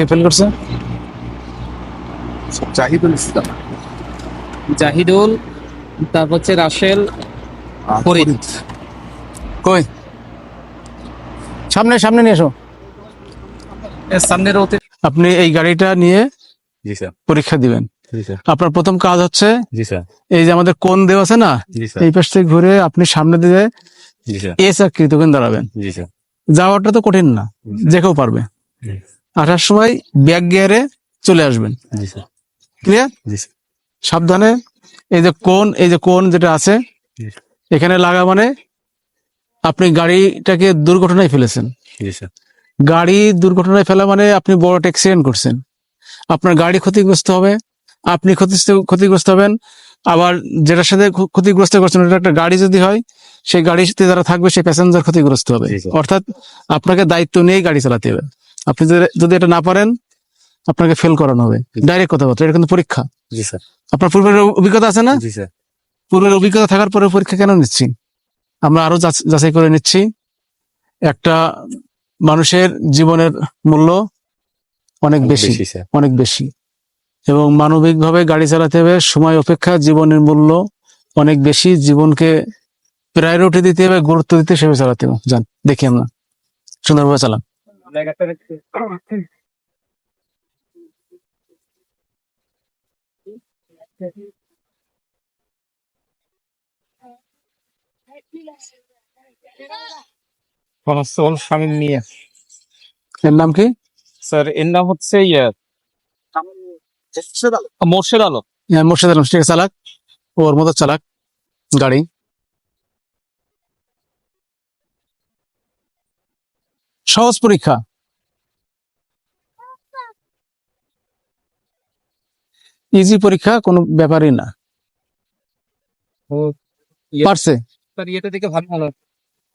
কে fail করছে? জাহিদুল ইসলাম। জাহিদুল তারপর হচ্ছে রাসেল আর ফরিদ। কই? সামনে সামনে নিয়ে এসো। এর সামনের ওতে আপনি এই গাড়িটা নিয়ে জি স্যার। পরীক্ষা দিবেন। আপনার প্রথম কাজ হচ্ছে জি স্যার। এই যে আমাদের কোন দেওয়া আছে না এই পাশ থেকে ঘুরে আপনি সামনে দিয়ে জি স্যার। এস আকৃত দাঁড়াবেন। জি স্যার। যাওয়াটা তো কঠিন না যে কেউ পারবে। জি। আসার সময় ব্যাক গিয়ারে চলে আসবেন। ক্লিয়ার? সাবধানে। এই যে কোন এই যে কোন যেটা আছে এখানে লাগা মানে আপনি গাড়িটাকে দুর্ঘটনায় ফেলেছেন। স্যার। গাড়ি দুর্ঘটনায় ফেলা মানে আপনি বড় একটা অ্যাক্সিডেন্ট করছেন। আপনার গাড়ি ক্ষতিগ্রস্ত হবে আপনি ক্ষতিগ্রস্ত- ক্ষতিগ্রস্ত হবেন আবার যেটার সাথে ক্ষতিগ্রস্ত করছেন ওটা একটা গাড়ি যদি হয় সেই গাড়িতে যারা থাকবে সেই প্যাসেঞ্জার ক্ষতিগ্রস্ত হবে। অর্থাৎ আপনাকে দায়িত্ব নিয়েই গাড়ি চালাতে হবে। আপনি যদি- এটা না পারেন আপনাকে ফেল করানো হবে। ডাইরেক্ট কথাবার্তা এটা কিন্তু পরীক্ষা। জি স্যার। আপনার পূর্বের অভিজ্ঞতা আছে না? জি স্যার। পূর্বের অভিজ্ঞতা থাকার পরে পরীক্ষা কেন নিচ্ছি? আমরা আরও যাচ- যাচাই করে নিচ্ছি। একটা মানুষের জীবনের মূল্য অনেক বেশি অনেক বেশি। এবং মানবিকভাবে গাড়ি চালাতে হবে সময় অপেক্ষা জীবনের মূল্য অনেক বেশি জীবনকে প্রায়োরিটি দিতে হবে গুরুত্ব দিতে সেভাবে চালাতে হবে। যান দেখি আমরা। সুন্দরভাবে চালান। কনস্টেবল শামীম মিয়া এর নাম কি? স্যার এর নাম হচ্ছে ইয়ে মোর্শেদ আলম। হ্যাঁ, মোর্শেদ আলম ঠিক আছে, চালাক। ওর মতো চালাক গাড়ি। সহজ পরীক্ষা। ইজি পরীক্ষা কোনো ব্যাপারই না। ইয়ে- পারছে?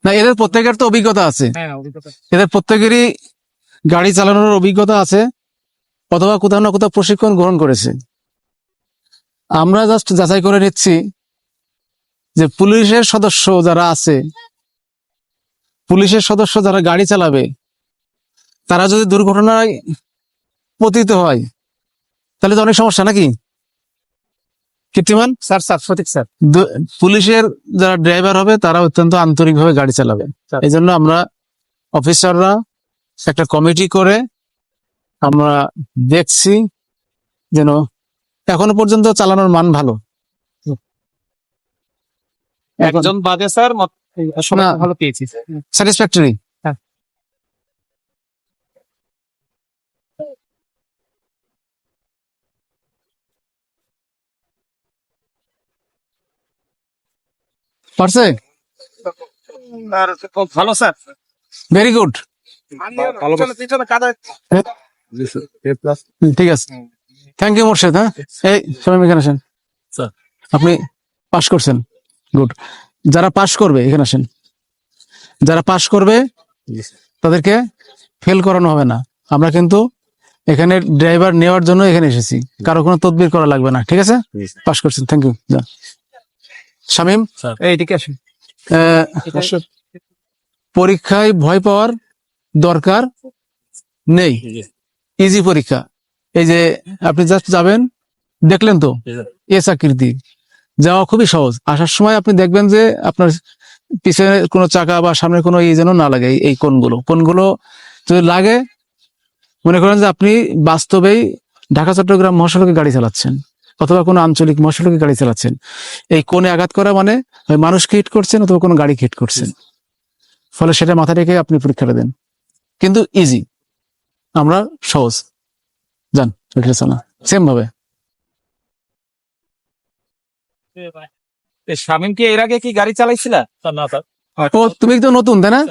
না এদের প্রত্যেকের তো অভিজ্ঞতা আছে। হ্যাঁ এদের প্রত্যেকেরই গাড়ি চালানোর অভিজ্ঞতা আছে অথবা কোথাও না কোথাও প্রশিক্ষণ গ্রহণ করেছে। আমরা জাস্ট যাচাই করে নিচ্ছি যে পুলিশের সদস্য যারা আছে পুলিশের সদস্য যারা গাড়ি চালাবে তারা যদি দুর্ঘটনায় পতিত হয় তাহলে তো অনেক সমস্যা নাকি? কীর্তিমান? স্যার স্যার সঠিক স্যার। পুলিশের যারা ড্রাইভার হবে তারা অত্যন্ত আন্তরিকভাবে গাড়ি চালাবে। এই জন্য আমরা অফিসাররা একটা কমিটি করে আমরা দেখছি যেন এখনও পর্যন্ত চালানোর মান ভালো। একজন বাদে স্যার সবাই ভালো পেয়েছি স্যাটিসফ্যাক্টরি হ্যাঁ। পারছে? ভালো স্যার ভেরি গুড ঠিক আছে। থ্যাংক ইউ মোর্শেদ হ্যাঁ। এই সবাই এখানে আসেন। স্যার। আপনি পাশ করছেন। গুড যারা পাশ করবে এখানে আসেন। যারা পাশ করবে তাদেরকে ফেল করানো হবে না। আমরা কিন্তু এখানে ড্রাইভার নেওয়ার জন্য এখানে এসেছি। কারও কোনো তদবির করা লাগবে না ঠিক আছে? পাশ করছেন থ্যাংক ইউ যা। শামিম? এইদিকে আসুন। আহ, পরীক্ষায় ভয় পাওয়ার দরকার নেই। ইজি পরীক্ষা। এই যে আপনি জাস্ট যাবেন দেখলেন তো? এস আকৃতি যাওয়া খুবই সহজ। আসার সময় আপনি দেখবেন যে আপনার পিছনে কোনো চাকা বা সামনে কোনো ইয়ে যেন না লাগে এই- কোনগুলো কোনগুলো যদি লাগে, মনে করেন যে আপনি বাস্তবেই ঢাকা, চট্টগ্রাম মহাসড়কে গাড়ি চালাচ্ছেন অথবা কোনো আঞ্চলিক মহাসড়কে গাড়ি চালাচ্ছেন। এই কোণে আঘাত করা মানে মানুষকে হিট করছেন অথবা কোনো গাড়ি হিট করছেন। ফলে সেটা মাথা রেখে আপনি পরীক্ষাটা দেন। কিন্তু ইজি আমরা সহজ। যান সেম ভাবে। শামিম কি এর আগে কি গাড়ি চালাইছিল? না স্যার। ও তুমি তো নতুন তাই না?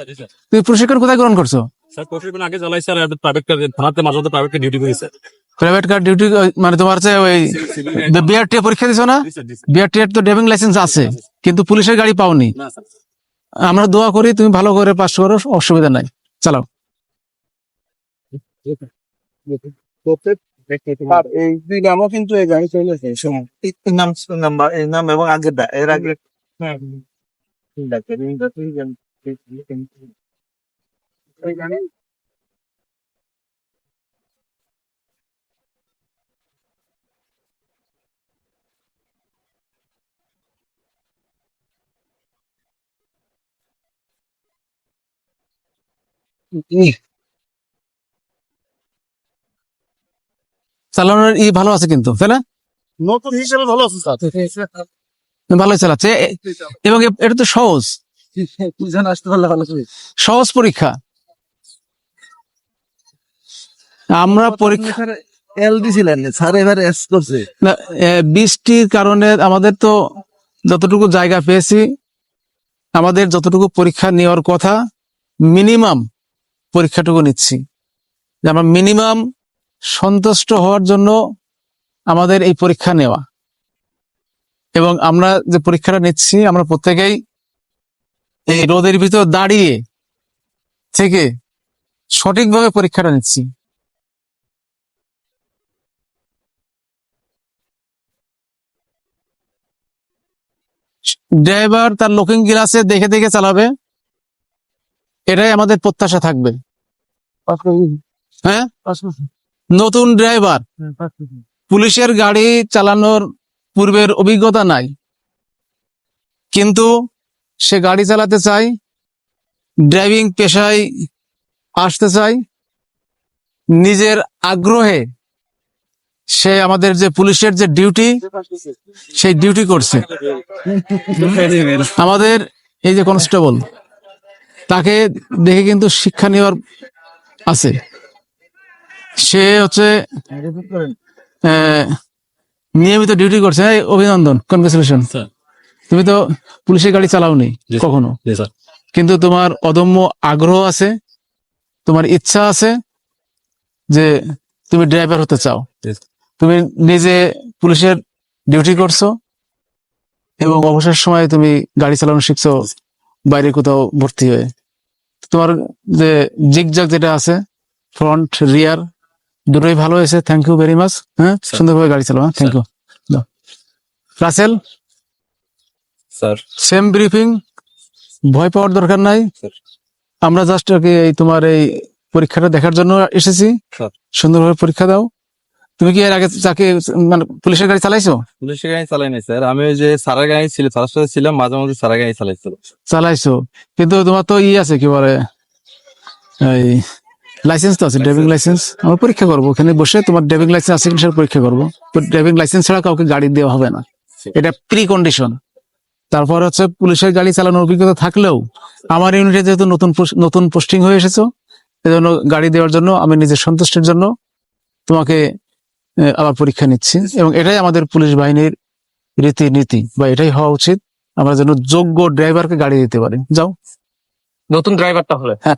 তুমি প্রশিক্ষণ কোথায় গ্রহণ করছ? স্যার প্রশিক্ষণ আগে চালাই স্যার প্রাইভেট কার থানাতে মাঝে মধ্যে প্রাইভেট ডিউটি করি স্যার। প্রাইভেট কার ডিউটি মানে তোমার হচ্ছে ওই বিআরটি পরীক্ষা দিছো না? বিআরটি তো ড্রাইভিং লাইসেন্স আছে কিন্তু পুলিশের গাড়ি পাওনি। আমরা দোয়া করি তুমি ভালো করে পাস করো অসুবিধা নাই। চালাও। আর এই দুই নামও কিন্তু এই গাড়ি চলেছে এই সময়। নাম নাম্বার এই নাম এবং আগে এর আগে। Yeah. চালানোর ই ভালো আছে কিন্তু তাই না? নতুন হিসেবে ভালো আছে স্যার। ভালোই চালাচ্ছে এবং এটা তো সহজ। আসতে পারলে ভালো সহজ পরীক্ষা। আমরা পরীক্ষা এল দিছিলেন স্যার এবার এস করছে। না, বৃষ্টির কারণে আমাদের তো যতটুকু জায়গা পেয়েছি আমাদের যতটুকু পরীক্ষা নেওয়ার কথা মিনিমাম পরীক্ষাটুকু নিচ্ছি। আমরা মিনিমাম সন্তুষ্ট হওয়ার জন্য আমাদের এই পরীক্ষা নেওয়া। এবং আমরা যে পরীক্ষাটা নিচ্ছি আমরা প্রত্যেকেই এই রোদের ভিতর দাঁড়িয়ে থেকে সঠিকভাবে পরীক্ষাটা নিচ্ছি। ড্রাইভার তার লুকিং গ্লাসে দেখে দেখে চালাবে। এটাই আমাদের প্রত্যাশা থাকবে। হ্যাঁ? নতুন ড্রাইভার। পুলিশের গাড়ি চালানোর পূর্বের অভিজ্ঞতা নাই। কিন্তু সে গাড়ি চালাতে চায় ড্রাইভিং পেশায় আসতে চায় নিজের আগ্রহে সে আমাদের যে পুলিশের যে ডিউটি সেই ডিউটি করছে। আমাদের এই যে কনস্টেবল তাকে দেখে কিন্তু শিক্ষা নেওয়ার আছে। সে হচ্ছে আহ, নিয়মিত ডিউটি করছে। অভিনন্দন কনগ্রেচুলেশন তুমি তো পুলিশের গাড়ি চালাওনি কখনো? কিন্তু তোমার অদম্য আগ্রহ আছে তোমার ইচ্ছা আছে যে তুমি ড্রাইভার হতে চাও। তুমি নিজে পুলিশের ডিউটি করছ এবং অবসর সময় তুমি গাড়ি চালানো শিখছো বাইরে কোথাও ভর্তি হয়ে। তোমার যে জিগজাগ যেটা আছে ফ্রন্ট রিয়ার দুটোই ভালো হয়েছে থ্যাংক ইউ ভেরি মাচ হ্যাঁ. সুন্দরভাবে গাড়ি চালাও thank you Rasel? Sir same briefing ভয় পাওয়ার দরকার নাই। আমরা জাস্ট এই তোমার এই পরীক্ষাটা দেখার জন্য এসেছি. সুন্দরভাবে পরীক্ষা দাও। তুমি কি এর আগে চাকরি মানে পুলিশের গাড়ি চালাইছো? পুলিশের গাড়ি চালাই নাই স্যার আমি ওই যে সারা গাড়ি ছিল সারার সাথে ছিলাম মাঝে মাঝে সারা গাড়ি চালাইছিল। চালাইছো। কিন্তু তোমার তো ই আছে কি বলে এই লাইসেন্স তো আছে ড্রাইভিং লাইসেন্স আমরা পরীক্ষা করব ওখানে বসে তোমার ড্রাইভিং লাইসেন্স আছে কিনা পরীক্ষা করব। ড্রাইভিং লাইসেন্স ছাড়া কাউকে গাড়ি দেওয়া হবে না। এটা প্রি কন্ডিশন তারপর হচ্ছে পুলিশের গাড়ি চালানোর অভিজ্ঞতা থাকলেও আমার ইউনিটে যেহেতু নতুন নতুন পোস্টিং হয়ে এসেছ এজন্য গাড়ি দেওয়ার জন্য আমি নিজের সন্তুষ্টির জন্য তোমাকে আবার পরীক্ষা নিচ্ছি। এবং এটাই আমাদের পুলিশ বাহিনীর রীতিনীতি বা এটাই হওয়া উচিত। আমরা যেন যোগ্য ড্রাইভারকে গাড়ি দিতে পারি। যাও। নতুন ড্রাইভারটা হলে এই-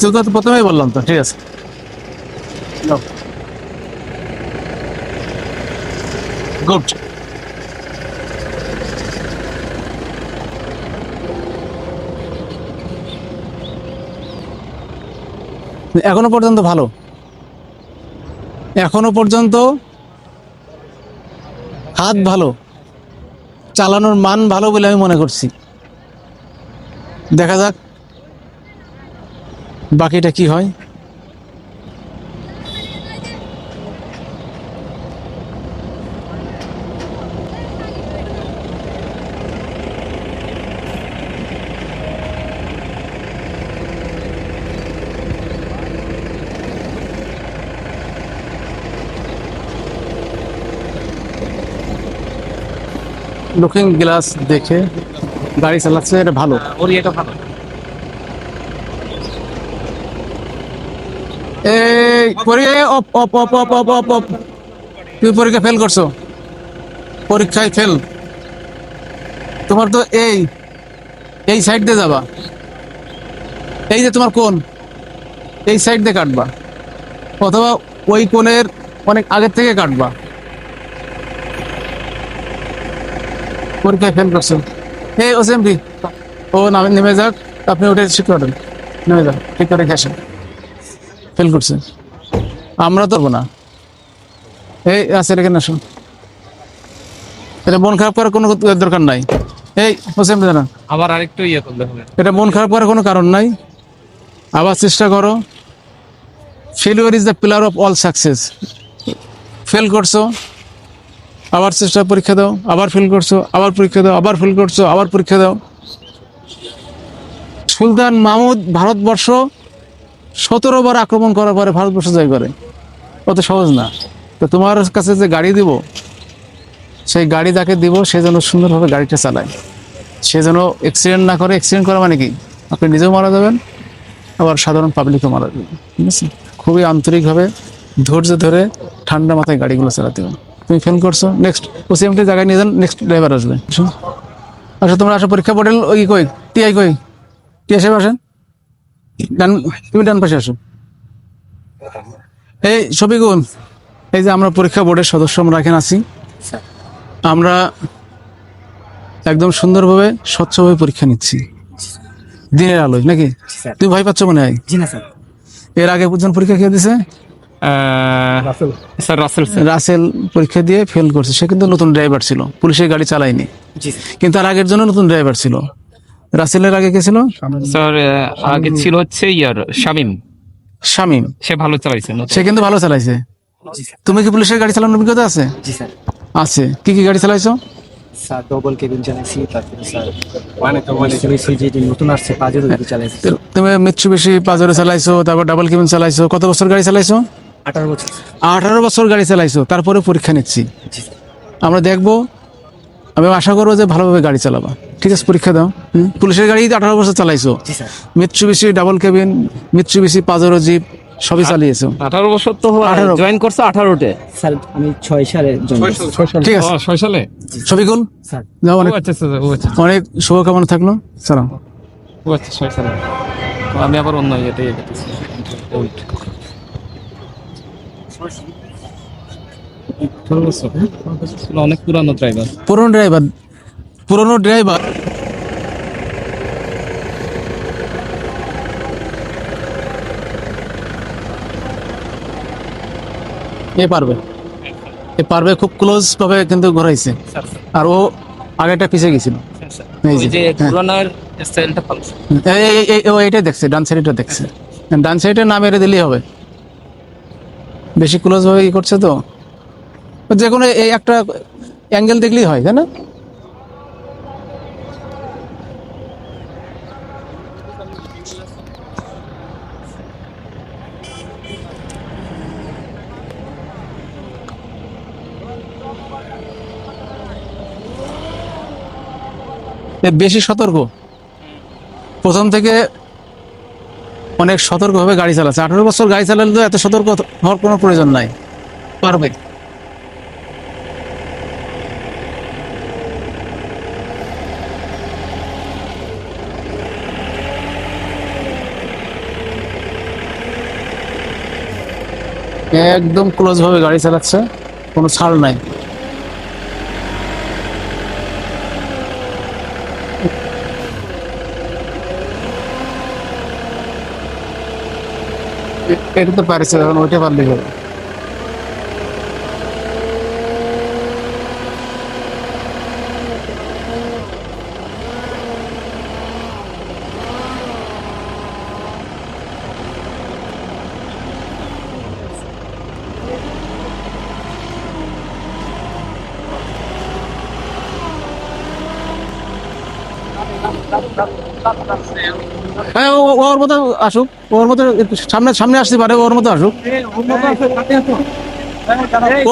তোকে তো প্রথমেই বললাম তো ঠিক আছে। গুড এখনও পর্যন্ত ভালো। এখনও পর্যন্ত হাত ভালো। চালানোর মান ভালো বলে আমি মনে করছি। দেখা যাক বাকিটা কি হয়। লুকিং গ্লাস দেখে গাড়ি চালাচ্ছে এটা ভালো। ওর এটা ভালো। এই পরীক্ষা অপ অপ অপ অপ অপ অপ অপ। তুমি পরীক্ষা ফেল করছ। পরীক্ষায় ফেল তোমার তো এই এই সাইড দিয়ে যাবা। এই যে তোমার কোন এই সাইড দিয়ে কাটবা। অথবা ওই কোণের অনেক আগের থেকে কাটবা। পরীক্ষায় ফেল করছ। এই ওসেমপি ও নামে নেমে যাক আপনি ওটা ঠিক করেন নেমে যান ঠিক করে আসেন। ফেল করছে। আমরা তো না। এই আছে এখানে আসুন এটা মন খারাপ করার কোনো দরকার নাই। এই হোসেন আবার আরেকটু ইয়ে করলে হবে। এটা মন খারাপ করার কোনো কারণ নাই। আবার চেষ্টা করো। Failure is the pillar of all success fail করছ। আবার চেষ্টা পরীক্ষা দাও, আবার ফেল করছ, আবার পরীক্ষা দাও, আবার ফেল করছ, আবার পরীক্ষা দাও। সুলতান মাহমুদ ভারতবর্ষ সতেরো বার আক্রমণ করার পরে ভারতবর্ষ জয় করে। অত সহজ না। তো তোমার কাছে যে গাড়ি দিব, সেই গাড়ি যাকে দিব, সে যেন সুন্দরভাবে গাড়িটা চালায়। সে যেন অ্যাক্সিডেন্ট না করে অ্যাক্সিডেন্ট করা মানে কি? আপনি নিজেও মারা যাবেন, আবার সাধারণ পাবলিকও মারা যাবে ঠিক আছে? খুবই আন্তরিকভাবে ধৈর্য ধরে ঠান্ডা মাথায় গাড়িগুলো চালাতে হবে। তুমি ফেল করছ নেক্সট ওসিএমটি জায়গায় নিয়ে যান নেক্সট ড্রাইভার আসবে। আচ্ছা তোমরা আসো পরীক্ষা বোর্ডের ওই কই টিআই কই? টিআই সাহেব আসেন। ডান তুমি ডান পাশে আসো। এই শফিকুল এই যে আমরা পরীক্ষা বোর্ডের সদস্য আমরা এখানে আছি। আমরা একদম সুন্দরভাবে স্বচ্ছভাবে পরীক্ষা নিচ্ছি। দিনের আলোয় নাকি। তুই ভয় পাচ্ছ মনে হয়? এর আগে পর্যন্ত পরীক্ষা খেয়ে দিছে? রাসেল। পরীক্ষা দিয়ে ফেল করছে। সে কিন্তু নতুন ড্রাইভার ছিল। পুলিশের গাড়ি চালায়নি। কিন্তু তার আগের জন্য নতুন ড্রাইভার ছিল। রাসেলের আগে কে ছিল? স্যার আগে ছিল হচ্ছে ইয়ার শামিম। শামিম। সে ভালো চালাইছে সে কিন্তু ভালো চালাইছে। তুমি কি পুলিশের গাড়ি চালানোর অভিজ্ঞতা আছে? জি স্যার। আছে। কি কি গাড়ি চালাইছো? স্যার ডবল কেবিন চালাইছি তারপরে স্যার মানে তো মানে নতুন আসছে চালাইছি। তুমি মিত্রু বেশি পাজরে চালাইছো তারপর ডাবল কেবিন চালাইছো। কত বছর গাড়ি চালাইছো? আঠারো বছর। আঠারো বছর গাড়ি চালাইছো তারপরে পরীক্ষা নিচ্ছি। আমরা দেখব আমি আশা করব যে ভালোভাবে গাড়ি চালাবা। ঠিক আছে পরীক্ষা দাও। পুলিশের গাড়ি আঠারো বছর চালাইছো। জি sir. Mitsubishi double cabin Mitsubishi Pajero jeep সবই চালিয়েছো। আঠারো বছর তো আঠারো। জয়েন করছে আঠারোতে স্যার আমি ছয় সালে ঠিক আছে। ছয় সালে? স্যার। যাও অনেক আচ্ছা আচ্ছা আচ্ছা। অনেক শুভকামনা থাকল। সালাম। আচ্ছা ছয় সালে। আমি আবার অন্য ইয়েতে ইয়ে করতেছি ওই আঠারো বছর ছিল অনেক পুরানো ড্রাইভার পুরনো ড্রাইভার পুরনো ড্রাইভার এ পারবে। এ পারবে খুব ক্লোজ ভাবে কিন্তু ঘোরাইছে। আর ও আগেটা পিছিয়ে গেছিল। হ্যাঁ। পুরানোর স্টাইলটা ভালো এই- এই- এই- ও এইটাই দেখছে ডান সাইডটা দেখছে। ডান সাইডে না মেরে দিলেই হবে। বেশি ক্লোজ ভাবে ই করছে তো। যে কোনো এই একটা অ্যাঙ্গেল দেখলেই হয়, তাই না? বেশি সতর্ক। প্রথম থেকে অনেক সতর্কভাবে গাড়ি চালাচ্ছে আঠারো বছর গাড়ি চালালে তো এত সতর্ক হওয়ার কোনো প্রয়োজন নাই। পারবে। একদম ক্লোজ ভাবে গাড়ি চালাচ্ছে কোনো ছাড় নাই। এটা তো পারিস ওইটা পারলেই হবে হ্যাঁ ওর মতো আসুক। ওর মতো সামনে সামনে আসতে পারে, ওর মতো আসুক।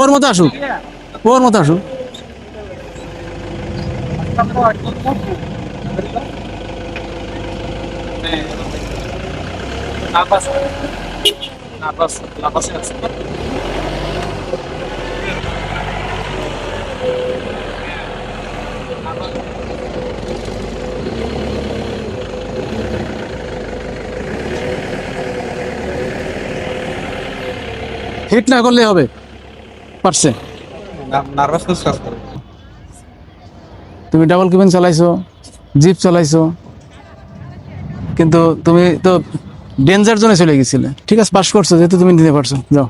ওর মতো আসুক। ওর মতো আসুক। হিট না করলে হবে। পারছে। নার্ভাসনেস কাজ করে। তুমি ডাবল কেবিন চালাইছো জিপ চালাইছো কিন্তু তুমি তো ডেঞ্জার জোনে চলে গেছিলে। ঠিক আছে পাস করছ যেহেতু তুমি দিতে পারছ। যাও।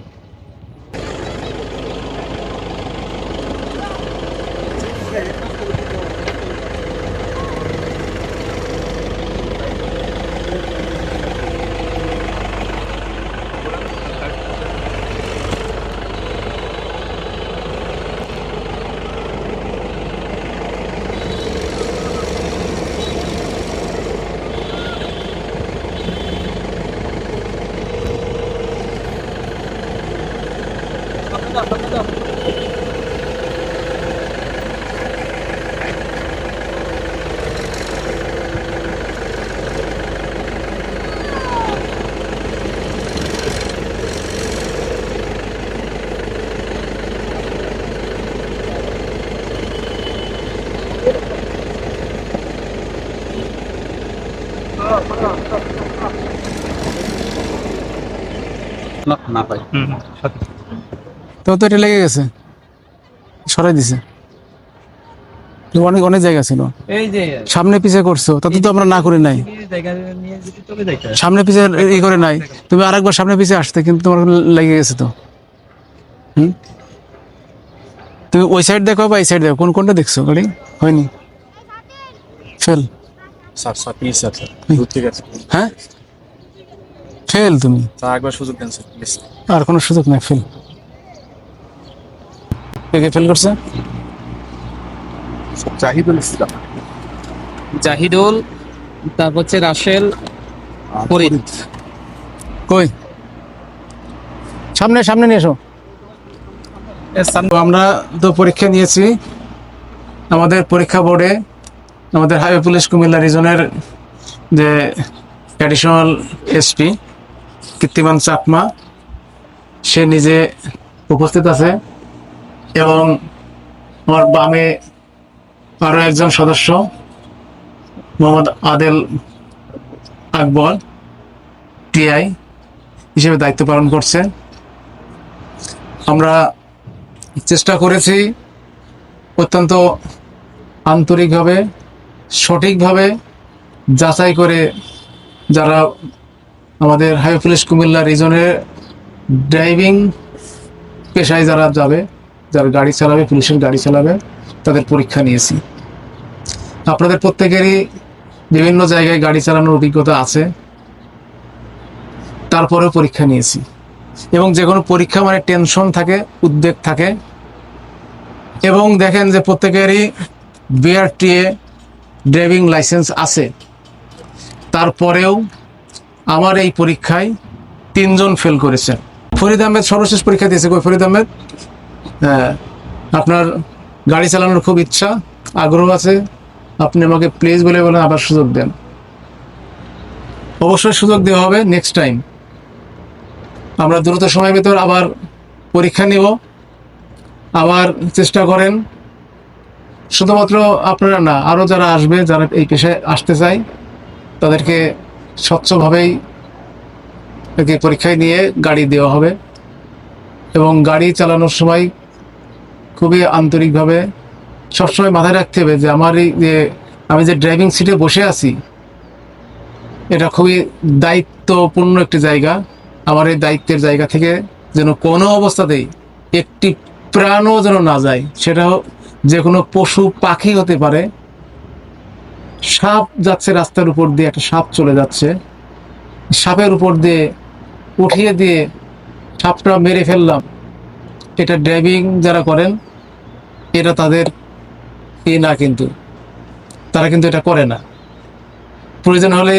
না পাই। তো তো এটা লেগে গেছে। সরাই দিছে। তো অনেক অনেক জায়গা ছিল। সামনে পিছে করছ তাতে তো আমরা না করি নাই। সামনে পিছে ই করে নাই। তুমি আরেকবার সামনে পিছে আসতে কিন্তু তোমার লেগে গেছে তো। হুম? তুমি ওই সাইড দেখো বা এই সাইড দেখো? কোন কোনটা দেখছ গাড়ি? হয়নি? Fail. Sir sir please sir sir. ঠিক আছে। হ্যাঁ? ফেল তুমি? একবার সুযোগ দেন স্যার প্লিজ আর কোনো সুযোগ নাই ফেল। কে ফেল করছে? জাহিদুল ইসলাম। জাহিদুল তারপর হচ্ছে রাসেল ফরিদ। কই? সামনে সামনে নিয়ে এসো। আমরা তো পরীক্ষা নিয়েছি। আমাদের পরীক্ষা বোর্ডে আমাদের হাইওয়ে পুলিশ কুমিল্লা রিজনের যে অ্যাডিশনাল এসপি কীর্তিমান চাকমা, সে নিজে উপস্থিত আছে এবং আমার বামে আরও একজন সদস্য, মোহাম্মদ আদেল আকবর, টিআই হিসেবে দায়িত্ব পালন করছে। আমরা চেষ্টা করেছি অত্যন্ত আন্তরিকভাবে, সঠিকভাবে যাচাই করে যারা আমাদের হাইওয়ে পুলিশ কুমিল্লা রিজনের ড্রাইভিং পেশায় যারা যাবে, যারা গাড়ি চালাবে, পুলিশের গাড়ি চালাবে, তাদের পরীক্ষা নিয়েছি। আপনাদের প্রত্যেকেরই বিভিন্ন জায়গায় গাড়ি চালানোর অভিজ্ঞতা আছে। তারপরেও পরীক্ষা নিয়েছি। এবং যে কোনো পরীক্ষা মানে টেনশন থাকে, উদ্বেগ থাকে। এবং দেখেন যে প্রত্যেকেরই বিআরটিএ ড্রাইভিং লাইসেন্স আছে। তারপরেও আমার এই পরীক্ষায় তিনজন ফেল করেছে। ফরিদ আহমেদ সর্বশেষ পরীক্ষা দিয়েছে। কই ফরিদ আহমেদ? হ্যাঁ আপনার গাড়ি চালানোর খুব ইচ্ছা, আগ্রহ আছে। আপনি আমাকে প্লিজ বলে বলেন, আবার সুযোগ দেন। অবশ্যই সুযোগ দেওয়া হবে নেক্সট টাইম আমরা দ্রুত সময়ের ভিতর আবার পরীক্ষা নিব। আবার চেষ্টা করেন। শুধুমাত্র আপনারা না আরও যারা আসবে, যারা এই পেশায় আসতে চায়, তাদেরকে স্বচ্ছভাবেই একে পরীক্ষায় নিয়ে গাড়ি দেওয়া হবে এবং গাড়ি চালানোর সময় খুবই আন্তরিকভাবে সবসময় মাথায় রাখতে হবে যে আমার এই যে আমি যে ড্রাইভিং সিটে বসে আছি, এটা খুবই দায়িত্বপূর্ণ একটি জায়গা। আমার এই দায়িত্বের জায়গা থেকে যেন কোনো অবস্থাতেই একটি প্রাণও যেন না যায়, সেটাও যে কোনো পশু পাখি হতে পারে সাপ যাচ্ছে রাস্তার উপর দিয়ে, একটা সাপ চলে যাচ্ছে। সাপের উপর দিয়ে উঠিয়ে দিয়ে সাপটা মেরে ফেললাম। এটা ড্রাইভিং যারা করেন এটা তাদের এ না কিন্তু, তারা কিন্তু এটা করে না। প্রয়োজন হলে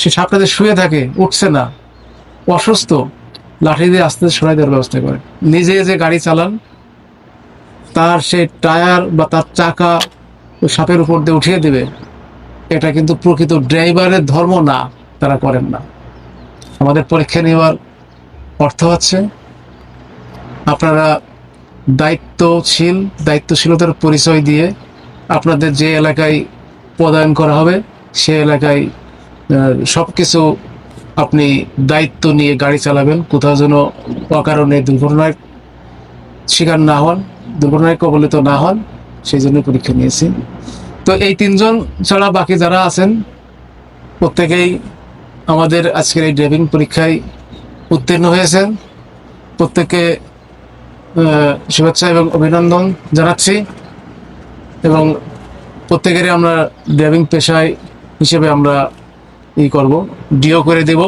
সে সাপটা যে শুয়ে থাকে, উঠছে না, অসুস্থ, লাঠি দিয়ে আস্তে আস্তে সরাই দেওয়ার ব্যবস্থা করে। নিজে যে গাড়ি চালান, তার সে টায়ার বা তার চাকা সাপের উপর দিয়ে উঠিয়ে দেবে এটা কিন্তু প্রকৃত ড্রাইভারের ধর্ম না, তারা করেন না। আমাদের পরীক্ষা নেওয়ার অর্থ হচ্ছে আপনারা দায়িত্বশীল, দায়িত্বশীলতার পরিচয় দিয়ে আপনাদের যে এলাকায় পদায়ন করা হবে, সে এলাকায় সব কিছু আপনি দায়িত্ব নিয়ে গাড়ি চালাবেন, কোথাও যেন অকারণে দুর্ঘটনার শিকার না হন, দুর্ঘটনায় কবলিত না হন, সেই জন্য পরীক্ষা নিয়েছি। তো এই তিনজন ছাড়া বাকি যারা আছেন প্রত্যেকেই আমাদের আজকের এই ড্রাইভিং পরীক্ষায় উত্তীর্ণ হয়েছেন। প্রত্যেককে আহ, শুভেচ্ছা এবং অভিনন্দন জানাচ্ছি এবং প্রত্যেকেরই আমরা ড্রাইভিং পেশায় হিসেবে আমরা ই করব ডিও করে দেব।